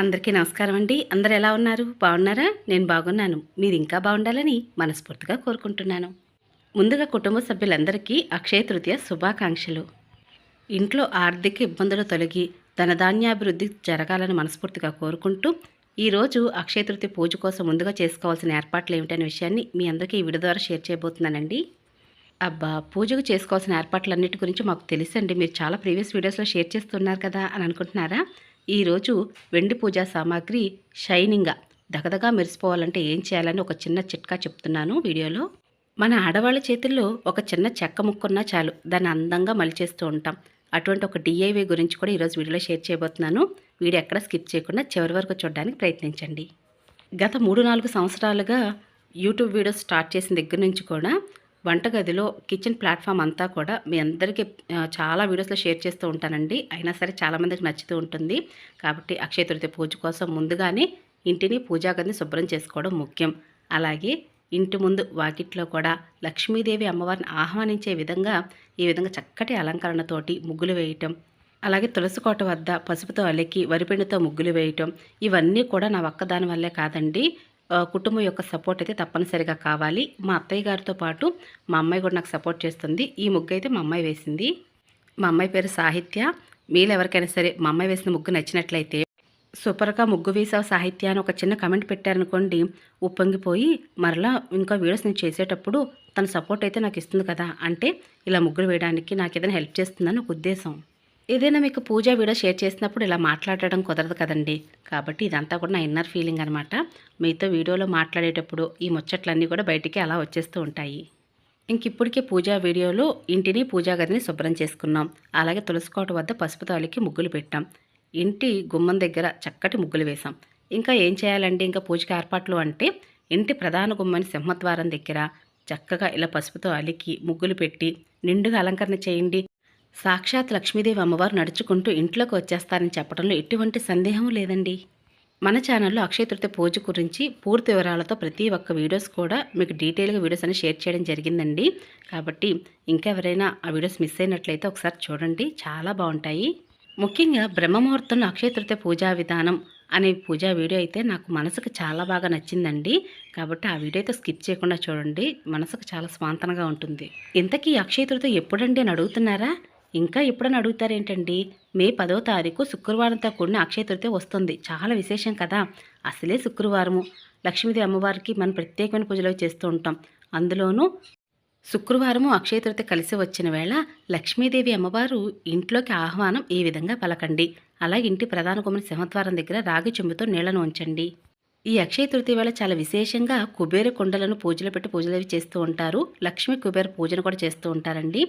అందరికీ నమస్కారం అండి. అందరు ఎలా ఉన్నారు? బాగున్నారా? నేను బాగున్నాను. మీరు ఇంకా బాగుండాలని మనస్ఫూర్తిగా కోరుకుంటున్నాను. ముందుగా కుటుంబ సభ్యులందరికీ అక్షయ తృతీయ శుభాకాంక్షలు. ఇంట్లో ఆర్థిక ఇబ్బందులు తొలగి ధనధాన్యాభివృద్ధి జరగాలని మనస్ఫూర్తిగా కోరుకుంటూ ఈరోజు అక్షయ తృతీయ పూజ కోసం ముందుగా చేసుకోవాల్సిన ఏర్పాట్లు ఏమిటనే విషయాన్ని మీ అందరికీ ఈ వీడియో ద్వారా షేర్ చేయబోతున్నానండి. అబ్బా పూజకు చేసుకోవాల్సిన ఏర్పాట్లన్నిటి గురించి మాకు తెలుసండి. మీరు చాలా ప్రీవియస్ వీడియోస్లో షేర్ చేస్తున్నారు కదా అని అనుకుంటున్నారా? ఈరోజు వెండి పూజా సామాగ్రి షైనింగ్గా దగదగా మెరిసిపోవాలంటే ఏం చేయాలని ఒక చిన్న చిట్కా చెప్తున్నాను వీడియోలో. మన ఆడవాళ్ళ చేతుల్లో ఒక చిన్న చెక్క ముక్కున్నా చాలు దాన్ని అందంగా మలిచేస్తూ ఉంటాం. అటువంటి ఒక డిఐవై గురించి కూడా ఈరోజు వీడియోలో షేర్ చేయబోతున్నాను. వీడియో ఎక్కడ స్కిప్ చేయకుండా చివరి వరకు చూడడానికి ప్రయత్నించండి. గత మూడు నాలుగు సంవత్సరాలుగా యూట్యూబ్ వీడియోస్ స్టార్ట్ చేసిన దగ్గర నుంచి కూడా వంటగదిలో కిచెన్ ప్లాట్ఫామ్ అంతా కూడా మీ అందరికీ చాలా వీడియోస్లో షేర్ చేస్తూ ఉంటానండి. అయినా సరే చాలామందికి నచ్చుతూ ఉంటుంది. కాబట్టి అక్షయ తృతీయ పూజ కోసం ముందుగానే ఇంటిని పూజాగదిని శుభ్రం చేసుకోవడం ముఖ్యం. అలాగే ఇంటి ముందు వాకిట్లో కూడా లక్ష్మీదేవి అమ్మవారిని ఆహ్వానించే విధంగా ఈ విధంగా చక్కటి అలంకరణతోటి ముగ్గులు వేయటం అలాగే తులసి కోట వద్ద పసుపుతో అలికి వరిపిండితో ముగ్గులు వేయటం ఇవన్నీ కూడా నా ఒక్కదాని వల్లే కాదండి. కుటుంబం యొక్క సపోర్ట్ అయితే తప్పనిసరిగా కావాలి. మా అత్తయ్య గారితో పాటు మా అమ్మాయి కూడా నాకు సపోర్ట్ చేస్తుంది. ఈ ముగ్గు అయితే మా అమ్మాయి వేసింది. మా అమ్మాయి పేరు సాహిత్య. మీరు ఎవరికైనా సరే మా అమ్మాయి వేసిన ముగ్గు నచ్చినట్లయితే సూపర్గా ముగ్గు వేసావు సాహిత్య అని ఒక చిన్న కమెంట్ పెట్టారనుకోండి ఉప్పొంగిపోయి మరలా ఇంకా వీడియోస్ నేను చేసేటప్పుడు తన సపోర్ట్ అయితే నాకు ఇస్తుంది కదా. అంటే ఇలా ముగ్గులు వేయడానికి నాకు ఏదైనా హెల్ప్ చేస్తుందని ఒక ఉద్దేశం. ఏదైనా మీకు పూజ వీడియో షేర్ చేసినప్పుడు ఇలా మాట్లాడడం కుదరదు కదండి. కాబట్టి ఇదంతా కూడా నా ఇన్నర్ ఫీలింగ్ అనమాట మీతో వీడియోలో మాట్లాడేటప్పుడు ఈ ముచ్చట్లన్నీ కూడా బయటికి అలా వచ్చేస్తూ ఉంటాయి. ఇంక ఇప్పటికే పూజా వీడియోలో ఇంటిని పూజా గదిని శుభ్రం చేసుకున్నాం. అలాగే తులసికోట వద్ద పసుపు తాలికి ముగ్గులు పెట్టాం. ఇంటి గుమ్మం దగ్గర చక్కటి ముగ్గులు వేసాం ఇంకా ఏం చేయాలండి? ఇంకా పూజకి ఏర్పాట్లు అంటే ఇంటి ప్రధాన గుమ్మని సింహద్వారం దగ్గర చక్కగా ఇలా పసుపుతో అలికి ముగ్గులు పెట్టి నిండుగా అలంకరణ చేయండి. సాక్షాత్ లక్ష్మీదేవి అమ్మవారు నడుచుకుంటూ ఇంట్లోకి వచ్చేస్తారని చెప్పడంలో ఎటువంటి సందేహం లేదండి. మన ఛానల్లో అక్షయ తృతీయ పూజ గురించి పూర్తి వివరాలతో ప్రతి ఒక్క వీడియోస్ కూడా మీకు డీటెయిల్గా వీడియోస్ అని షేర్ చేయడం జరిగిందండి. కాబట్టి ఇంకా ఎవరైనా ఆ వీడియోస్ మిస్ అయినట్లయితే ఒకసారి చూడండి. చాలా బాగుంటాయి. ముఖ్యంగా బ్రహ్మముహూర్తంలో అక్షయ తృతీయ పూజా విధానం అనే పూజా వీడియో అయితే నాకు మనసుకు చాలా బాగా నచ్చిందండి. కాబట్టి ఆ వీడియో అయితే స్కిప్ చేయకుండా చూడండి. మనసుకు చాలా స్వాంతనగా ఉంటుంది. ఇంతకీ అక్షయ తృతీయ ఎప్పుడండి అని అడుగుతున్నారా? ఇంకా ఎప్పుడని అడుగుతారేంటండి? మే పదో తారీఖు శుక్రవారంతో కూడిన అక్షయ తృతీయ వస్తుంది. చాలా విశేషం కదా? అసలే శుక్రవారము. లక్ష్మీదేవి అమ్మవారికి మనం ప్రత్యేకమైన పూజలు చేస్తూ ఉంటాం. అందులోనూ శుక్రవారము అక్షయ తృతీయ కలిసి వచ్చిన వేళ లక్ష్మీదేవి అమ్మవారు ఇంట్లోకి ఆహ్వానం ఈ విధంగా పలకండి. అలా ఇంటి ప్రధాన గుమ్మని సింహద్వారం దగ్గర రాగి చెంబుతో నీళ్ళను ఉంచండి. ఈ అక్షయ తృతీయ వేళ చాలా విశేషంగా కుబేర కుండలను పూజలు పెట్టి పూజలు అవి చేస్తూ ఉంటారు. లక్ష్మీ కుబేర పూజను కూడా చేస్తూ ఉంటారండి.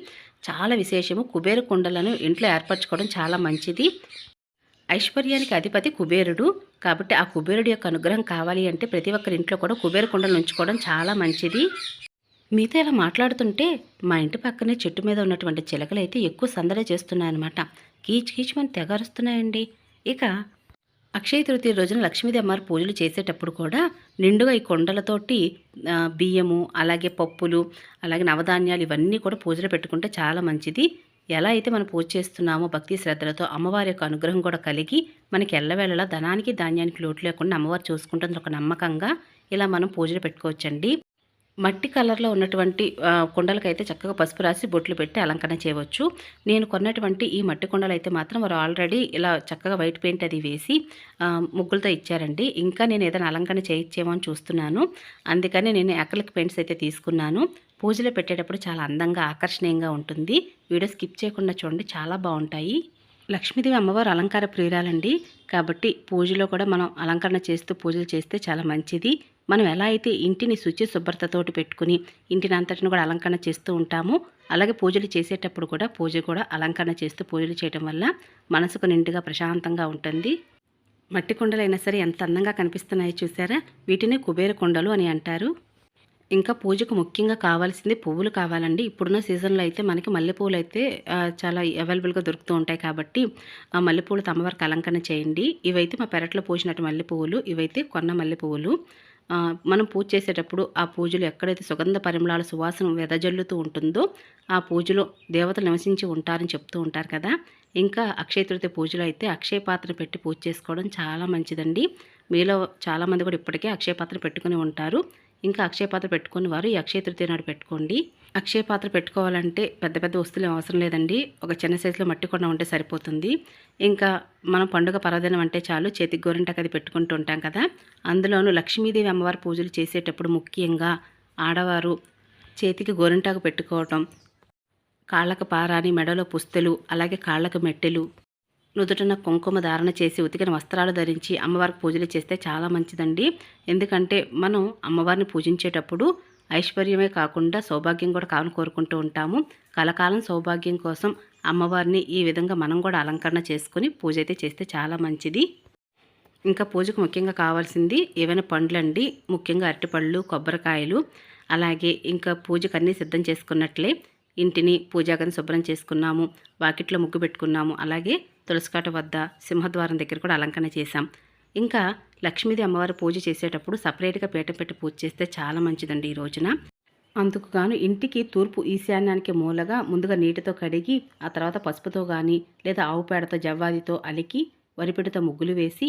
చాలా విశేషము. కుబేర కుండలను ఇంట్లో ఏర్పరచుకోవడం చాలా మంచిది. ఐశ్వర్యానికి అధిపతి కుబేరుడు. కాబట్టి ఆ కుబేరుడు యొక్క అనుగ్రహం కావాలి అంటే ప్రతి ఒక్కరి ఇంట్లో కూడా కుబేర కుండలు ఉంచుకోవడం చాలా మంచిది. మీతో ఇలా మాట్లాడుతుంటే మా ఇంటి పక్కనే చెట్టు మీద ఉన్నటువంటి చిలకలు అయితే ఎక్కువ సందడి చేస్తున్నాయన్నమాట. కీచ్ కీచ్ మన తెగరుస్తున్నాయండి ఇక అక్షయ తృతీయ రోజున లక్ష్మీదేవి అమ్మవారి పూజలు చేసేటప్పుడు కూడా నిండుగా ఈ కొండలతోటి బియ్యము అలాగే పప్పులు అలాగే నవధాన్యాలు ఇవన్నీ కూడా పూజలు పెట్టుకుంటే చాలా మంచిది. ఎలా అయితే మనం పూజ చేస్తున్నామో భక్తి శ్రద్ధలతో అమ్మవారి యొక్క అనుగ్రహం కూడా కలిగి మనకి ఎల్లవేళలా ధనానికి ధాన్యానికి లోటు లేకుండా అమ్మవారు చూసుకుంటుంది ఒక నమ్మకంగా ఇలా మనం పూజలు పెట్టుకోవచ్చండి. మట్టి కలర్లో ఉన్నటువంటి కుండలకైతే చక్కగా పసుపు రాసి బొట్లు పెట్టి అలంకరణ చేయవచ్చు. నేను కొన్నటువంటి ఈ మట్టి కుండలు అయితే మాత్రం వారు ఆల్రెడీ ఇలా చక్కగా వైట్ పెయింట్ అది వేసి ముగ్గులతో ఇచ్చారండి. ఇంకా నేను ఏదైనా అలంకరణ చేయించేమో అని చూస్తున్నాను. అందుకని నేను అక్రిలిక్ పెయింట్స్ అయితే తీసుకున్నాను. పూజలో పెట్టేటప్పుడు చాలా అందంగా ఆకర్షణీయంగా ఉంటుంది. వీడియో స్కిప్ చేయకుండా చూడండి. చాలా బాగుంటాయి. లక్ష్మీదేవి అమ్మవారు అలంకార ప్రియురాలండి. కాబట్టి పూజలో కూడా మనం అలంకరణ చేస్తూ పూజలు చేస్తే చాలా మంచిది. మనం ఎలా అయితే ఇంటిని శుచి శుభ్రతతోటి పెట్టుకుని ఇంటిని అంతటిని కూడా అలంకరణ చేస్తూ ఉంటామో అలాగే పూజలు చేసేటప్పుడు కూడా పూజ కూడా అలంకరణ చేస్తూ పూజలు చేయడం వల్ల మనసుకు నిండుగా ప్రశాంతంగా ఉంటుంది. మట్టి కుండలైనా సరే ఎంత అందంగా కనిపిస్తున్నాయో చూసారా? వీటిని కుబేర కుండలు అని అంటారు. ఇంకా పూజకు ముఖ్యంగా కావాల్సింది పువ్వులు కావాలండి. ఇప్పుడున్న సీజన్లో అయితే మనకి మల్లెపూలు అయితే చాలా అవైలబుల్గా దొరుకుతూ ఉంటాయి కాబట్టి ఆ మల్లెపూలు తమ్మవారికి అలంకరణ చేయండి. ఇవైతే మా పెరట్లో పోసినట్టు మల్లెపువ్వులు ఇవైతే కొన్న మల్లెపువ్వులు మనం పూజ చేసేటప్పుడు ఆ పూజలు ఎక్కడైతే సుగంధ పరిమళాల సువాసన వెదజల్లుతూ ఉంటుందో ఆ పూజలో దేవతలు నివసించి ఉంటారని చెప్తూ ఉంటారు కదా. ఇంకా అక్షయ తృతీయ పూజలో అయితే అక్షయ పాత్ర పెట్టి పూజ చేసుకోవడం చాలా మంచిదండి. మీలో చాలామంది కూడా ఇప్పటికే అక్షయ పాత్ర పెట్టుకుని ఉంటారు. ఇంకా అక్షయ పాత్ర పెట్టుకుని వారు ఈ అక్షయ తృతీయ నాడు పెట్టుకోండి. అక్షయ పాత్ర పెట్టుకోవాలంటే పెద్ద పెద్ద వస్తువులు అవసరం లేదండి. ఒక చిన్న సైజులో మట్టి కొండ ఉంటే సరిపోతుంది. ఇంకా మనం పండుగ పర్వదినం అంటే చాలు చేతికి గోరింటాకు అది పెట్టుకుంటూ ఉంటాం కదా. అందులోనూ లక్ష్మీదేవి అమ్మవారి పూజలు చేసేటప్పుడు ముఖ్యంగా ఆడవారు చేతికి గోరింటాకు పెట్టుకోవటం కాళ్ళకు పారాని మెడలో పుస్తెలు అలాగే కాళ్ళకు మెట్టెలు నుదుటన కుంకుమ ధారణ చేసి ఉతికిన వస్త్రాలు ధరించి అమ్మవారికి పూజలు చేస్తే చాలా మంచిదండి. ఎందుకంటే మనం అమ్మవారిని పూజించేటప్పుడు ఐశ్వర్యమే కాకుండా సౌభాగ్యం కూడా కావాలని కోరుకుంటూ ఉంటాము. కలకాలం సౌభాగ్యం కోసం అమ్మవారిని ఈ విధంగా మనం కూడా అలంకరణ చేసుకుని పూజ అయితే చేస్తే చాలా మంచిది. ఇంకా పూజకు ముఖ్యంగా కావాల్సింది ఏవైనా పండ్లండి ముఖ్యంగా అరటిపళ్ళు కొబ్బరికాయలు అలాగే ఇంకా పూజకు అన్నీ సిద్ధం చేసుకున్నట్లే ఇంటిని పూజాగని శుభ్రం చేసుకున్నాము వాకిట్లో ముగ్గు పెట్టుకున్నాము అలాగే తులసికాట వద్ద సింహద్వారం దగ్గర కూడా అలంకరణ చేశాం. ఇంకా లక్ష్మీది అమ్మవారి పూజ చేసేటప్పుడు సపరేట్గా పీట పెట్టి పూజ చేస్తే చాలా మంచిదండి ఈ రోజున. అందుకు గాను ఇంటికి తూర్పు ఈశాన్యానికి మూలగా ముందుగా నీటితో కడిగి ఆ తర్వాత పసుపుతో కానీ లేదా ఆవు పేడతో జవ్వాదితో అలికి వరిపిడితో ముగ్గులు వేసి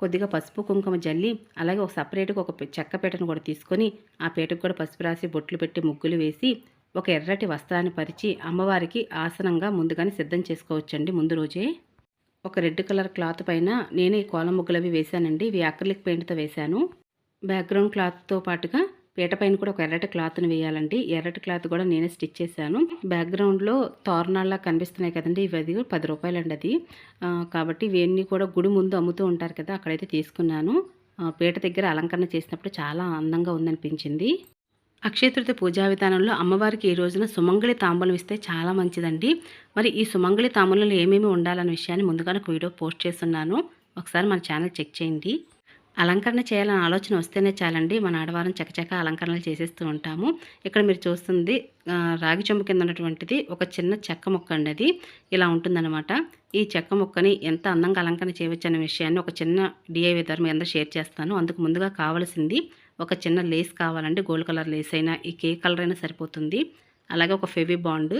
కొద్దిగా పసుపు కుంకుమ జల్లి అలాగే ఒక సపరేట్గా ఒక చెక్క పీటను కూడా తీసుకొని ఆ పీటకు కూడా పసుపు రాసి బొట్లు పెట్టి ముగ్గులు వేసి ఒక ఎర్రటి వస్త్రాన్ని పరిచి అమ్మవారికి ఆసనంగా ముందుగానే సిద్ధం చేసుకోవచ్చండి ముందు రోజే. ఒక రెడ్ కలర్ క్లాత్ పైన నేనే ఈ కోలం ముగ్గులు అవి వేశానండి. ఇవి అక్రిలిక్ పెయింట్తో వేశాను. బ్యాక్గ్రౌండ్ క్లాత్తో పాటుగా పీట పైన కూడా ఒక ఎర్రటి క్లాత్ని వేయాలండి. ఎర్రటి క్లాత్ కూడా నేనే స్టిచ్ చేశాను. బ్యాక్గ్రౌండ్లో తోరణాల్లా కనిపిస్తున్నాయి కదండి. ఇవి అది పది రూపాయలండి అది. కాబట్టి ఇవన్నీ కూడా గుడి ముందు అమ్ముతూ ఉంటారు కదా అక్కడైతే తీసుకున్నాను. పీట దగ్గర అలంకరణ చేసినప్పుడు చాలా అందంగా ఉందనిపించింది. అక్షయతృతి పూజా విధానంలో అమ్మవారికి ఈ రోజున సుమంగళి తాంబూలం ఇస్తే చాలా మంచిదండి. మరి ఈ సుమంగళి తాంబూలంలో ఏమేమి ఉండాలన్న విషయాన్ని ముందుగానే ఒక వీడియో పోస్ట్ చేస్తున్నాను. ఒకసారి మన ఛానల్ చెక్ చేయండి. అలంకరణ చేయాలని ఆలోచన వస్తేనే చాలండి. మన ఆడవారం చకచక అలంకరణలు చేసేస్తూ ఉంటాము. ఇక్కడ మీరు చూస్తుంది రాగి చెంబు కింద ఉన్నటువంటిది ఒక చిన్న చెక్క మొక్క అండి అది. ఇలా ఉంటుందన్నమాట. ఈ చెక్క మొక్కని ఎంత అందంగా అలంకరణ చేయవచ్చు అనే విషయాన్ని ఒక చిన్న డిఐవి ద్వారా మీ అందరూ షేర్ చేస్తాను. అందుకు ముందుగా కావాల్సింది ఒక చిన్న లేస్ కావాలండి గోల్డ్ కలర్ లేస్ అయినా ఈ కే కలర్ అయినా సరిపోతుంది. అలాగే ఒక ఫెవి బాండ్.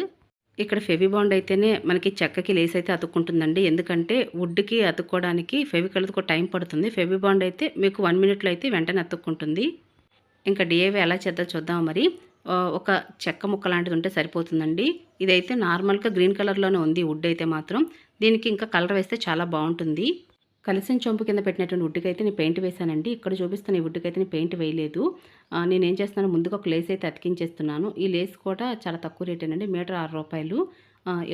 ఇక్కడ ఫెవి బాండ్ అయితేనే మనకి చెక్కకి లేస్ అయితే అతుక్కుంటుందండి. ఎందుకంటే వుడ్కి అతుక్కోవడానికి ఫెవికల్కి టైం పడుతుంది. ఫెవి బాండ్ అయితే మీకు వన్ మినిట్లో అయితే వెంటనే అతుక్కుంటుంది. ఇంకా డిఏవి ఎలా చేద్దాం చూద్దాం మరి. ఒక చెక్క ముక్క లాంటిది ఉంటే సరిపోతుందండి. ఇదైతే నార్మల్గా గ్రీన్ కలర్లోనే ఉంది వుడ్ అయితే మాత్రం. దీనికి ఇంకా కలర్ వేస్తే చాలా బాగుంటుంది. కలిసిన చెంపు కింద పెట్టినటువంటి ఉడ్డుకైతే నేను పెయింట్ వేశానండి. ఇక్కడ చూపిస్తున్న ఈ ఉడ్డుకైతే నేను పెయింట్ వేయలేదు. నేనేం నేను ఏం చేస్తున్నాను ముందుగా ఒక లేస్ అయితే అతికించేస్తున్నాను. ఈ లేస్ కూడా చాలా తక్కువ రేటేనండి మీటర్ ఆరు రూపాయలు.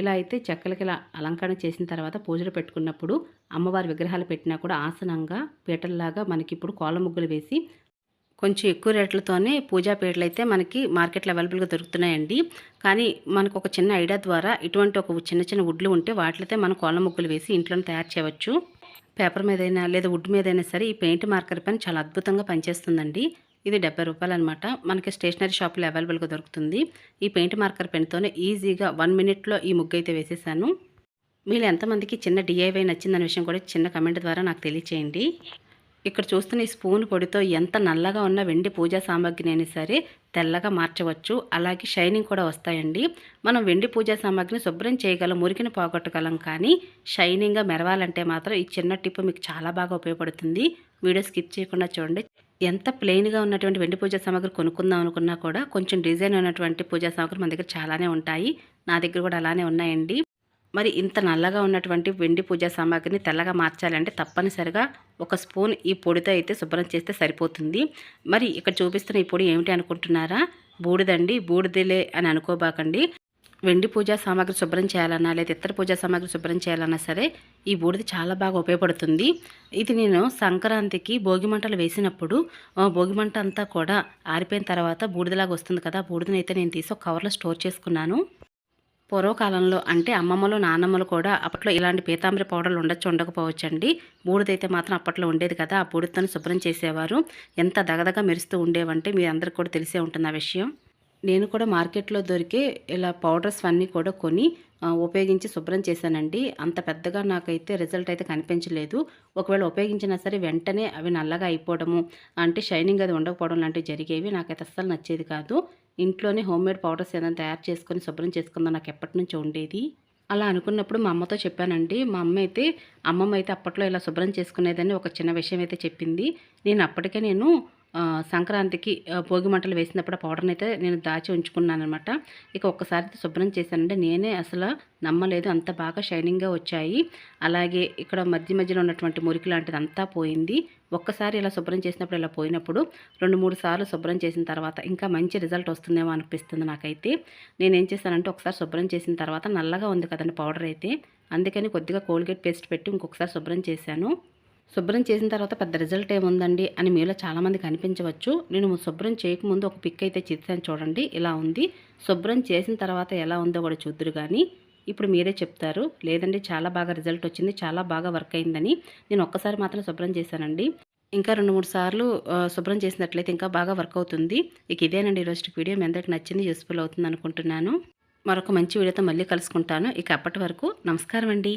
ఇలా అయితే చెక్కలకి ఇలా అలంకరణ చేసిన తర్వాత పూజలు పెట్టుకున్నప్పుడు అమ్మవారి విగ్రహాలు పెట్టినా కూడా ఆసనంగా పీటల్లాగా మనకి ఇప్పుడు కోళ్ళ ముగ్గులు వేసి కొంచెం ఎక్కువ రేట్లతోనే పూజా పీటలు అయితే మనకి మార్కెట్లో అవైలబుల్గా దొరుకుతున్నాయండి. కానీ మనకు ఒక చిన్న ఐడియా ద్వారా ఇటువంటి ఒక చిన్న చిన్న వుడ్లు ఉంటే వాటితో మనం కోళ్ళ ముగ్గులు వేసి ఇంట్లోనే తయారు చేయవచ్చు. పేపర్ మీదైనా లేదా వుడ్ మీదైనా సరే ఈ పెయింట్ మార్కర్ పెన్ చాలా అద్భుతంగా పనిచేస్తుందండి. ఇది డెబ్బై రూపాయలు అనమాట మనకి స్టేషనరీ షాప్లో అవైలబుల్గా దొరుకుతుంది. ఈ పెయింట్ మార్కర్ పెన్తోనే ఈజీగా వన్ మినిట్లో ఈ ముగ్గు అయితే వేసేసాను. మీరు ఎంతమందికి చిన్న డిఐవై నచ్చిందనే విషయం కూడా చిన్న కమెంట్ ద్వారా నాకు తెలియచేయండి. ఇక్కడ చూస్తున్న ఈ స్పూన్ పొడితో ఎంత నల్లగా ఉన్న వెండి పూజా సామాగ్రి అయినా సరే తెల్లగా మార్చవచ్చు. అలాగే షైనింగ్ కూడా వస్తాయండి. మనం వెండి పూజా సామాగ్రిని శుభ్రం చేయగలం మురికిని పోగొట్టగలం కానీ షైనింగ్గా మెరవాలంటే మాత్రం ఈ చిన్న టిప్ మీకు చాలా బాగా ఉపయోగపడుతుంది. వీడియో స్కిప్ చేయకుండా చూడండి. ఎంత ప్లెయిన్గా ఉన్నటువంటి వెండి పూజా సామాగ్రి కొనుక్కుందాం అనుకున్నా కూడా కొంచెం డిజైన్ ఉన్నటువంటి పూజా సామాగ్రి మన దగ్గర చాలానే ఉంటాయి. నా దగ్గర కూడా అలానే ఉన్నాయండి. మరి ఇంత నల్లగా ఉన్నటువంటి వెండి పూజా సామాగ్రిని తెల్లగా మార్చాలంటే తప్పనిసరిగా ఒక స్పూన్ ఈ పొడితో అయితే శుభ్రం చేస్తే సరిపోతుంది. మరి ఇక్కడ చూపిస్తున్న ఈ పొడి ఏమిటి అనుకుంటున్నారా? బూడిదండి. బూడిదలే అని అనుకోబాకండి. వెండి పూజా సామాగ్రి శుభ్రం చేయాలన్నా లేదా ఇతర పూజా సామాగ్రి శుభ్రం చేయాలన్నా సరే ఈ బూడిద చాలా బాగా ఉపయోగపడుతుంది. ఇది నేను సంక్రాంతికి భోగి మంటలు వేసినప్పుడు భోగిమంట భోగి మంట అంతా కూడా ఆరిపోయిన తర్వాత బూడిదలాగా వస్తుంది కదా బూడిదని అయితే నేను తీసి ఒక కవర్లో స్టోర్ చేసుకున్నాను. పూర్వకాలంలో అంటే అమ్మమ్మలు నాన్నమ్మలు కూడా అప్పట్లో ఇలాంటి పీతాంబరి పౌడర్లు ఉండొచ్చు ఉండకపోవచ్చండి. బూడిదైతే మాత్రం అప్పట్లో ఉండేది కదా ఆ బూడిదతో శుభ్రం చేసేవారు. ఎంత దగదగ మెరుస్తూ ఉండేవంటే మీ అందరికి కూడా తెలిసే ఉంటుంది ఆ విషయం. నేను కూడా మార్కెట్లో దొరికే ఇలా పౌడర్స్ అన్నీ కూడా కొని ఉపయోగించి శుభ్రం చేశానండి. అంత పెద్దగా నాకైతే రిజల్ట్ అయితే కనిపించలేదు. ఒకవేళ ఉపయోగించినా సరే వెంటనే అవి నల్లగా అయిపోవడము అంటే షైనింగ్ అది ఉండకపోవడం లాంటివి జరిగేవి నాకైతే అస్సలు నచ్చేది కాదు. ఇంట్లోనే హోమ్ మేడ్ పౌడర్స్ ఏదైనా తయారు చేసుకొని శుభ్రం చేసుకుందాం నాకు ఎప్పటి నుంచో ఉండేది. అలా అనుకున్నప్పుడు మా అమ్మతో చెప్పానండి మా అమ్మ అయితే అమ్మమ్మ అయితే అప్పట్లో ఇలా శుభ్రం చేసుకునేదని ఒక చిన్న విషయం అయితే చెప్పింది. నేను అప్పటికే నేను సంక్రాంతికి భోగి మంటలు వేసినప్పుడు ఆ పౌడర్ని అయితే నేను దాచి ఉంచుకున్నాను అనమాట ఇక ఒక్కసారి అయితే శుభ్రం చేశానంటే నేనే అసలు నమ్మలేదు. అంత బాగా షైనింగ్గా వచ్చాయి. అలాగే ఇక్కడ మధ్య మధ్యలో ఉన్నటువంటి మురికి లాంటిది అంతా పోయింది. ఒక్కసారి ఇలా శుభ్రం చేసినప్పుడు ఇలా పోయినప్పుడు రెండు మూడు సార్లు శుభ్రం చేసిన తర్వాత ఇంకా మంచి రిజల్ట్ వస్తుందేమో అనిపిస్తుంది నాకైతే. నేను ఏం చేశానంటే ఒకసారి శుభ్రం చేసిన తర్వాత నల్లగా ఉంది కదండి పౌడర్ అయితే. అందుకని కొద్దిగా కోల్గేట్ పేస్ట్ పెట్టి ఇంకొకసారి శుభ్రం చేశాను. శుభ్రం చేసిన తర్వాత పెద్ద రిజల్ట్ ఏముందండి అని మీలో చాలామందికి అనిపించవచ్చు నేను శుభ్రం చేయకముందు ఒక పిక్ అయితే చేశాను చూడండి. ఇలా ఉంది. శుభ్రం చేసిన తర్వాత ఎలా ఉందో కూడా చూద్దరు కానీ ఇప్పుడు మీరే చెప్తారు. లేదండి చాలా బాగా రిజల్ట్ వచ్చింది చాలా బాగా వర్క్ అయిందని నేను ఒక్కసారి మాత్రం శుభ్రం చేశానండి. ఇంకా రెండు మూడు సార్లు శుభ్రం చేసినట్లయితే ఇంకా బాగా వర్క్ అవుతుంది. ఇక ఇదేనండి ఈరోజు వీడియో. మీ అందరికి నచ్చింది యూస్ఫుల్ అవుతుంది అనుకుంటున్నాను. మరొక మంచి వీడియోతో మళ్ళీ కలుసుకుంటాను. ఇక అప్పటి వరకు నమస్కారం అండి